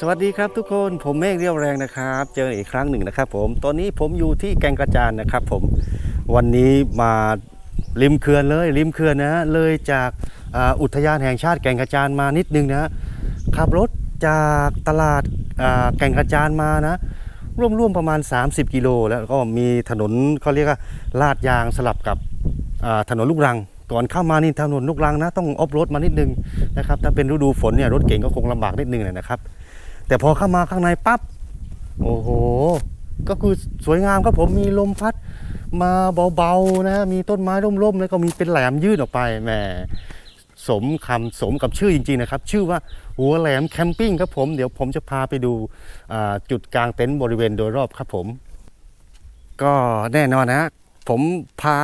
สวัสดีครับทุกคนผมเมฆเรียวแรงนะครับ เจออีกครั้งหนึ่งนะครับ ผมตอนนี้ผมอยู่ที่แกงกระจานนะครับ ผมวันนี้มาริมเขื่อนเลยริมเขื่อนนะ เลยจากอาอุทยานแห่งชาติแก่งกระจานมานิดนึงนะขับรถจากตลาดาแก่งกระจานมานะร่วมๆประมาณ 30 กิโล แล้วก็มีถนนเขาเรียกว่าลาดยางสลับกับถนนลูกรังก่อนเข้ามานี่ถนนลูกรังนะ ต้องออฟรถมานิดนึงนะครับถ้าเป็นฤดูฝนเนี่ยรถเก่งก็คงลำบากนิดนึงนะครับ แต่พอเข้ามาข้างในปั๊บโอ้โห ก็คือสวยงามครับผมมีลมพัด มาเบาๆนะมีต้นไม้ร่มๆแล้วก็มีเป็นแหลมยื่นออกไปแหมสมคำสมกับชื่อจริงๆนะครับ ชื่อว่าหัวแหลมแคมปิ้งครับผม เดี๋ยวผมจะพาไปดูจุดกลางเต็นท์บริเวณโดยรอบครับผม ก็แน่นอนนะ ผมพา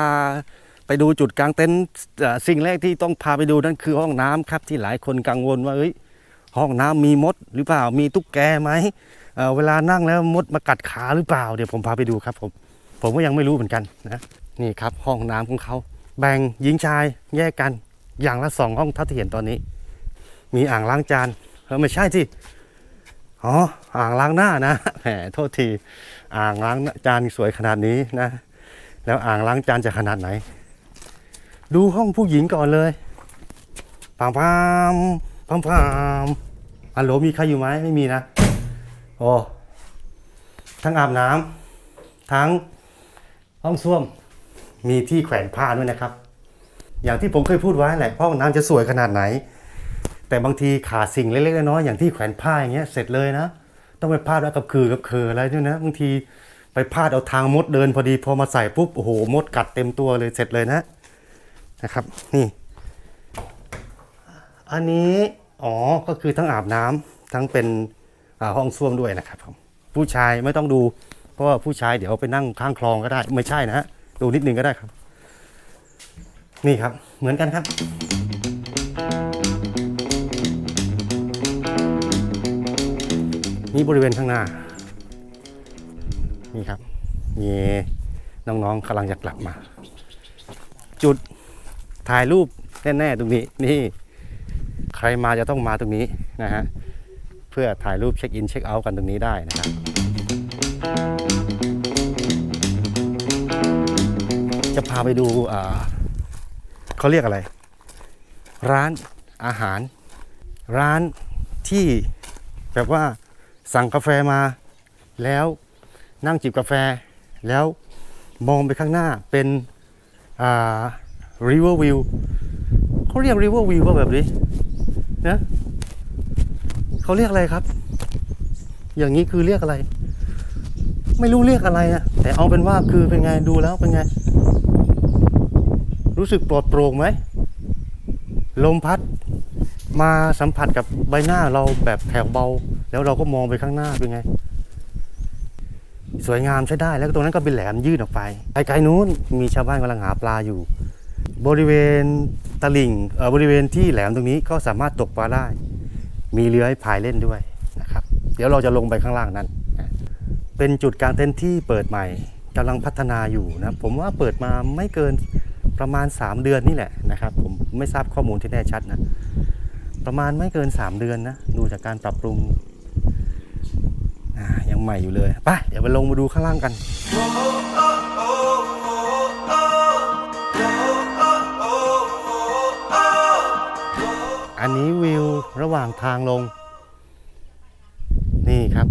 ไปดูจุดกลางเต็นท์สิ่งแรกที่ต้องพาไปดูนั่นคือห้องน้ำครับที่หลายคนกังวลว่าเอ้ย ห้องน้ำมีมดหรือเปล่ามีตุ๊กแกไหมเเวลานั่งแล้วมดมากัดขาหรือเปล่าเดี๋ยวผมพาไปดูครับผมผมก็ยังไม่รู้เหมือนกันนะนี่ครับห้องน้ำของเขาแบ่งหญิงชายแยกกันอย่างละสองห้องเท่าที่เห็นตอนนี้ มีอ่างล้างจานเออไม่ใช่สิอ๋ออ่างล้างหน้านะแหมโทษทีอ่างล้างจานสวยขนาดนี้นะ แล้วอ่างล้างจานจะขนาดไหน ดูห้องผู้หญิงก่อนเลยปามปาม พามพามอัลโหลมีใครอยู่ไหมไม่มีนะโอ้ทั้งอาบน้ำทั้งห้องส้วมมีที่แขวนผ้าด้วยนะครับ อย่างที่ผมเคยพูดไว้แหละห้องน้ำจะสวยขนาดไหน แต่บางทีขาดสิ่งเล็กๆน้อยๆอย่างที่แขวนผ้าอย่างเงี้ยเสร็จเลยนะ ต้องไปพาดไว้กับคือกับเคืออะไรด้วยนะบางทีไปพาดเอาทางมดเดินพอดีพอมาใส่ปุ๊บโอ้โหมดกัดเต็มตัวเลยเสร็จเลยนะนะครับ นี่ อันนี้ อ๋อ ก็คือทั้งอาบน้ำทั้งเป็นห้องส้วมด้วยนะครับผมผู้ชายไม่ต้องดู เพราะว่าผู้ชายเดี๋ยวไปนั่งข้างคลองก็ได้ ไม่ใช่นะฮะดูนิดนึงก็ได้ครับ นี่ครับเหมือนกันครับนี่บริเวณข้างหน้า นี่ครับมีน้องๆกำลังจะกลับมา จุดถ่ายรูปแน่ๆตรงนี้นี่ ใครมาจะต้องมาตรงนี้นะฮะเพื่อถ่ายรูปเช็คอินเช็คเอาท์กันตรงนี้ได้นะครับจะพาไปดูเขาเรียกอะไร ร้านอาหาร ร้านที่แบบว่าสั่งกาแฟมาแล้วนั่งจิบกาแฟ แล้วมองไปข้างหน้าเป็นอ่า river view เขาเรียก river view ว่าแบบนี้ นะเขาเรียกอะไรครับ อย่างนี้คือเรียกอะไร ไม่รู้เรียกอะไรอะแต่เอาเป็นว่าคือเป็นไงดูแล้วเป็นไง รู้สึกปลอดโปร่งไหมลมพัด มาสัมผัสกับใบหน้าเราแบบแผ่วเบา แล้วเราก็มองไปข้างหน้าเป็นไง สวยงามใช้ได้แล้วตรงนั้นก็เป็นแหลมยื่นออกไปไกลๆนู้นมีชาวบ้านกำลังหาปลาอยู่ บริเวณตลิ่งเอ่อบริเวณที่แหลมตรงนี้ก็สามารถตกปลาได้ มีเรือให้พายเล่นด้วยนะครับ เดี๋ยวเราจะลงไปข้างล่างนั้น เป็นจุดกลางเต็นท์ที่เปิดใหม่กำลังพัฒนาอยู่นะผมว่าเปิดมาไม่เกินประมาณ 3 เดือนนี่แหละนะครับผมไม่ทราบข้อมูลที่แน่ชัดนะประมาณไม่เกิน 3 เดือนนะดูจากการปรับปรุงอ่ายังใหม่อยู่เลยไปเดี๋ยวไปลงมาดูข้างล่างกัน อันนี้วิวระหว่างทางลง นี่ครับ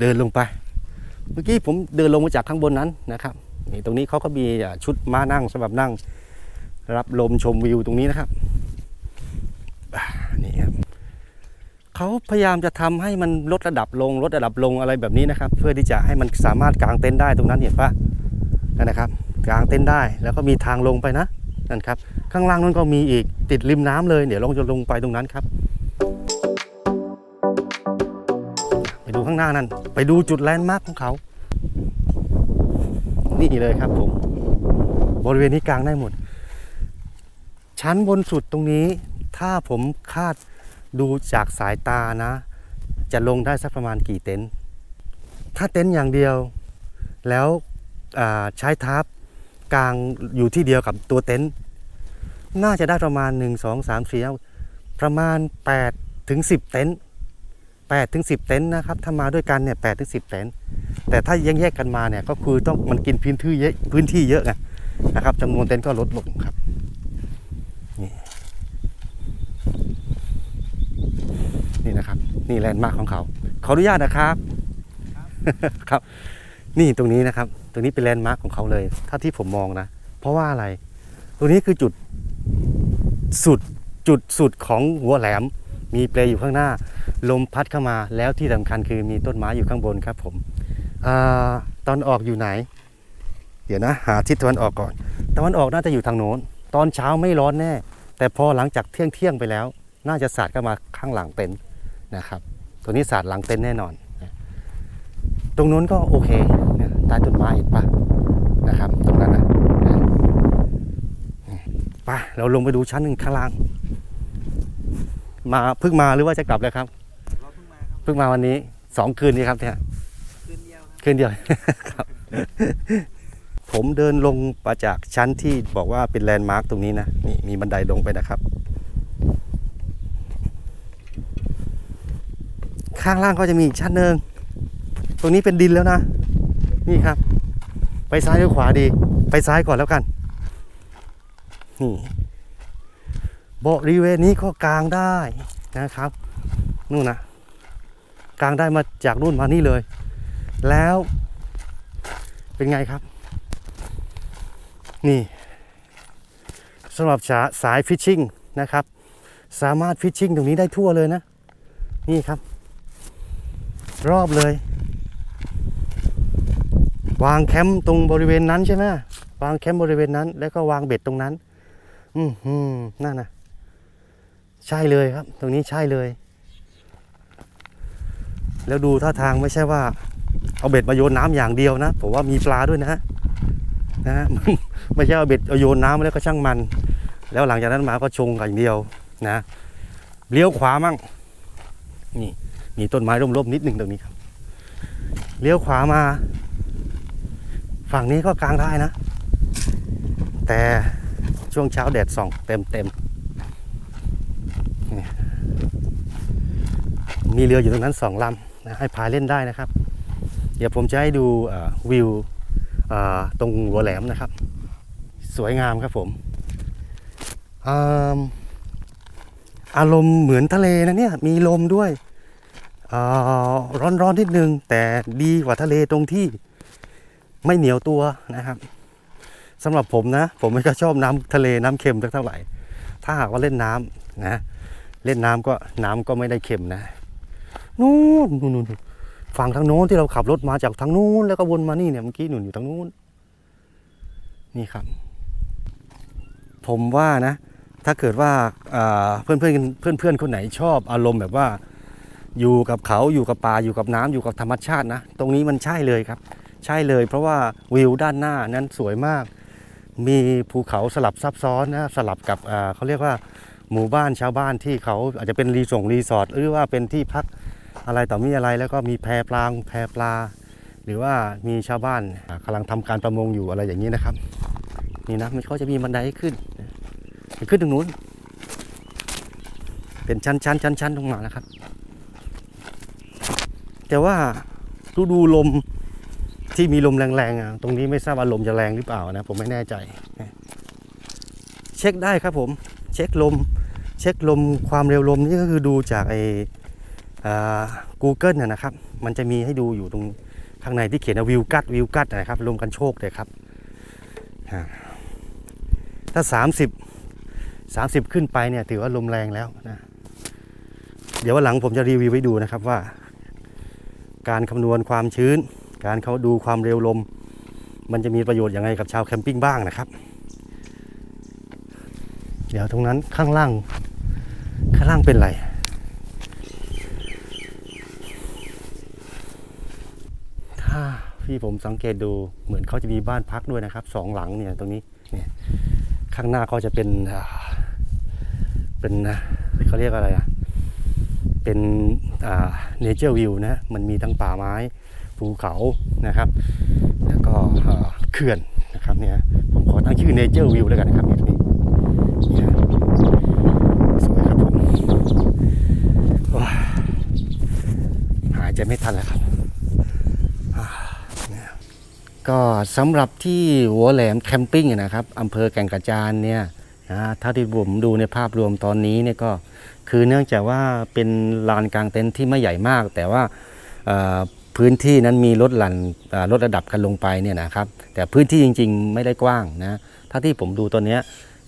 เดินลงไป เมื่อกี้ผมเดินลงมาจากข้างบนนั้นนะครับนี่ตรงนี้เขาก็มีชุดม้านั่งสำหรับนั่ง รับลมชมวิวตรงนี้นะครับนี่ครับเขาพยายามจะทำให้มันลดระดับลงลดระดับลงอะไรแบบนี้นะครับ เพื่อที่จะให้มันสามารถกางเต็นท์ได้ตรงนั้นเห็นปะนะครับ กางเต็นท์ได้แล้วก็มีทางลงไปนะ นั่นครับ ข้างล่างนั้นก็มีอีกติดริมน้ำเลยเดี๋ยวลองจะลงไปตรงนั้นครับไปดูข้างหน้านั้นไปดูจุดแลนด์มาร์คของเขา นี่เลยครับผม บริเวณนี้กลางได้หมด ชั้นบนสุดตรงนี้ ถ้าผมคาดดูจากสายตานะ จะลงได้สักประมาณกี่เต็นท์ถ้าเต็นท์อย่างเดียว แล้วใช้ทับกลางอยู่ที่เดียวกับตัวเต็นท์ น่าจะได้ประมาณ 1 2 3 4ประมาณ8ถึง10 เต็นท์8ถึง10 เต็นท์นะครับ ถ้ามาด้วยกันเนี่ย8ถึง10 เต็นท์แต่ถ้าแยกแยกกันมาเนี่ยก็คือต้องมันกินพื้นที่เยอะพื้นที่เยอะไงนะครับจำนวนเต็นท์ก็ลดลงครับนี่นี่นะครับ นี่แลนด์มาร์คของเขา ขออนุญาตนะครับครับ นี่ตรงนี้นะครับ ตรงนี้เป็นแลนด์มาร์คของเขาเลย ถ้าที่ผมมองนะ เพราะว่าอะไร ตรงนี้คือจุด สุดจุดสุดของหัวแหลม มีเปลอยู่ข้างหน้า ลมพัดเข้ามาแล้วที่สำคัญคือมีต้นไม้อยู่ข้างบนครับผมอตอนออกอยู่ไหน เดี๋ยวนะ หาทิศตะวันออกก่อนตะวันออกน่าจะอยู่ทางโน้น ตอนเช้าไม่ร้อนแน่ แต่พอหลังจากเที่ยงเที่ยงไปแล้ว น่าจะสาดเข้ามาข้างหลังเต็นท์นะครับ ตัวนี้สาดหลังเต็นท์แน่นอน ตรงโน้นก็โอเคเนี่ยใต้ต้นไม้เห็นปะนะครับ ตรงนั้นนะนะไป เราลงไปดูชั้นหนึ่งข้างล่าง มาเพิ่งมาหรือว่าจะกลับแล้วครับเราเพิ่งมาครับ เพิ่งมาวันนี้สองคืนนี้ครับเนี่ยคืนเดียวครับคืนเดียวครับ ผมเดินลงมาจากชั้นที่บอกว่าเป็นแลนด์มาร์คตรงนี้นะนี่มีบันไดลงไปนะครับ ข้างล่างก็จะมีอีกชั้นหนึ่งตรงนี้เป็นดินแล้วนะ นี่ครับ ไปซ้ายหรือขวาดี ไปซ้ายก่อนแล้วกัน นี่บริเวณนี้ก็กางได้นะครับนู่นนะกางได้มาจากนู่นมานี่เลย แล้วเป็นไงครับ นี่สำหรับาสายฟิชชิงนะครับ สามารถฟิชชิงตรงนี้ได้ทั่วเลยนะ นี่ครับ รอบเลย วางแคมป์ตรงบริเวณนั้นใช่ไหมวางแคมป์บริเวณนั้น แล้วก็วางเบ็ดตรงนั้น อืมหืมนั่นนะใช่เลยครับ ตรงนี้ใช่เลย แล้วดูท่าทางไม่ใช่ว่า เอาเบ็ดมาโยนน้ำอย่างเดียวนะผมว่ามีปลาด้วยนะนะฮะไม่ใช่เอาเบ็ดเอาโยนน้ำแล้วก็ช่างมัน แล้วหลังจากนั้นมาก็ชงกันอย่างเดียวนะเลี้ยวขวามั่งนี่มีต้นไม้ร่มๆนิดหนึ่งตรงนี้ครับเลี้ยวขวามา ฝั่งนี้ก็กลางได้นะ แต่ ช่วงเช้าแดดส่องเต็มเต็มมีเรืออยู่ตรงนั้นสองลำนะให้พายเล่นได้นะครับ เดี๋ยวผมจะให้ดูวิวตรงหัวแหลมนะครับ สวยงามครับผมอารมณ์เหมือนทะเลนะเนี่ยมีลมด้วยร้อนๆนิดนึง แต่ดีกว่าทะเลตรงที่ไม่เหนียวตัวนะครับ สำหรับผมนะ ผมไม่ก็ชอบน้ำทะเลน้ำเค็มสักเท่าไหร่ ถ้าหากว่าเล่นน้ำนะเล่นน้ำก็น้ำก็ไม่ได้เค็มนะนู่นนู่นนู่นฝั่งทางโน้นที่เราขับรถมาจากทางนู้นแล้วก็วนมานี่เนี่ยเมื่อกี้หนุนอยู่ทางนู้น นี่ครับ ผมว่านะ ถ้าเกิดว่าเพื่อนเพื่อนเพื่อนเพื่อนคนไหนชอบอารมณ์แบบว่า อยู่กับเขาอยู่กับป่าอยู่กับน้ำอยู่กับธรรมชาตินะ ตรงนี้มันใช่เลยครับ ใช่เลย เพราะว่าวิวด้านหน้านั้นสวยมาก มีภูเขาสลับซับซ้อนนะสลับกับเขาเรียกว่าหมู่บ้านชาวบ้านที่เขาอาจจะเป็นรีสอร์ทรีสอร์ทหรือว่าเป็นที่พักอะไรต่อมีอะไร แล้วก็มีแพปลางแพปลา หรือว่ามีชาวบ้านอ่ากำลังทำการประมงอยู่อะไรอย่างนี้นะครับ นี่นะมันเขาจะมีบันไดขึ้นขึ้นตรงนู้น เป็นชั้นชั้นชั้นชั้นลงมาแล้วครับ แต่ว่าฤดูลม ที่มีลมแรงๆอะตรงนี้ไม่ทราบว่าลมจะแรงหรือเปล่านะผมไม่แน่ใจ เช็คได้ครับผมเช็คลม เช็คลมความเร็วลมนี่ก็คือดูจากไออ่า Google นะครับ มันจะมีให้ดูอยู่ตรงข้างในที่เขียนวิวกัดวิวกัดนะครับรวมกันโชคเลยครับอ่าถ้า 30 30 ขึ้นไปเนี่ยถือว่าลมแรงแล้วนะเดี๋ยววันหลังผมจะรีวิวไว้ดูนะครับว่า การคำนวณความชื้น การเขาดูความเร็วลม มันจะมีประโยชน์ยังไงกับชาวแคมปิ้งบ้างนะครับ เดี๋ยวตรงนั้นข้างล่าง ข้างล่างเป็นไรถ้าพี่ผมสังเกตดูเหมือนเขาจะมีบ้านพักด้วยนะครับสองหลังเนี่ยตรงนี้เนี่ยข้างหน้าก็จะเป็นเป็นเขาเรียกอะไรอะเป็นเนเจอร์วิวนะมันมีทั้งป่าไม้ ภูเขานะครับ แล้วก็เขื่อนนะครับเนี่ยผมขอตั้งชื่อเนเจอร์วิวแล้วกันนะครับนี่นี่สวยครับผมว้าใจไม่ทันแล้วครับนี่ก็สำหรับที่หัวแหลมแคมปิ้งนะครับอำเภอแก่งกระจานเนี่ยนะถ้าที่ผมดูในภาพรวมตอนนี้เนี่ยก็คือเนื่องจากว่าเป็นลานกลางเต็นท์ที่ไม่ใหญ่มาก แต่ว่า พื้นที่นั้นมีลดหลั่นอ่าลดระดับกันลงไปเนี่ยนะครับ แต่พื้นที่จริง ๆ ไม่ได้กว้างนะถ้าที่ผมดูตอนเนี้ย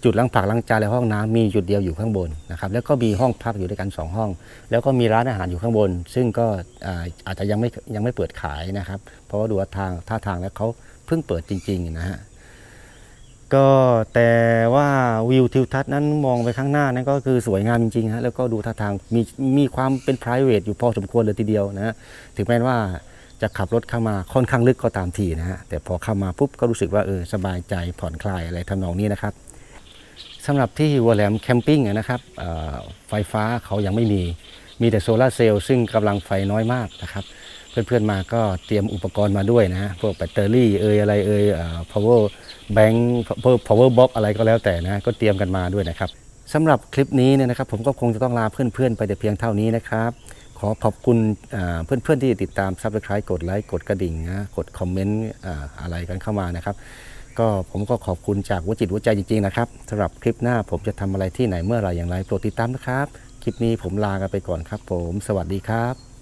จุดล้างผักล้างจานและห้องน้ำมีจุดเดียวอยู่ข้างบนนะครับแล้วก็มีห้องพักอยู่ด้วยกันสองห้อง แล้วก็มีร้านอาหารอยู่ข้างบน ซึ่งก็อาอาจจะยังไม่ยังไม่เปิดขายนะครับ เพราะว่าดูว่าทางท่าทางแล้วเขาเพิ่งเปิดจริง ๆ นะฮะ ก็แต่ว่าวิวทิวทัศน์นั้นมองไปข้างหน้านั้นก็คือสวยงามจริงๆฮะแล้วก็ดูท่าทางมีมีความเป็น p r i v a t อยู่พอสมควรเลยทีเดียวนะฮะถึงแม้ว่าจะขับรถเข้ามาค่อนข้างลึกก็ตามทีนะฮะแต่พอเข้ามาปุ๊บก็รู้สึกว่าเออสบายใจผ่อนคลายอะไรทำนองนี้นะครับสำหรับที่หัวแหลมแคมปิ้งนะครับไฟฟ้าเขายังไม่มีมีแต่โซลาเซลล์ซึ่งกำลังไฟน้อยมากนะครับ เพื่อนๆมาก็เตรียมอุปกรณ์มาด้วยนะฮะพวกแบตเตอรี่เอยอะไรเอยเอ่อ power bank power box อะไรก็แล้วแต่นะก็เตรียมกันมาด้วยนะครับสำหรับคลิปนี้เนี่ยนะครับผมก็คงจะต้องลาเพื่อนๆ ไปแต่เพียงเท่านี้นะครับ ขอขอบคุณเพื่อนๆที่ติดตาม Subscribe กดไลค์กดกระดิ่งนะกดคอมเมนต์อะไรกันเข้ามานะครับ ก็ผมก็ขอบคุณจากหัวจิตหัวใจจริงๆนะครับสำหรับคลิปหน้าผมจะทำอะไรที่ไหนเมื่อไหรอย่างไรโปรดติดตามนะครับ คลิปนี้ผมลากันไปก่อนครับผม สวัสดีครับ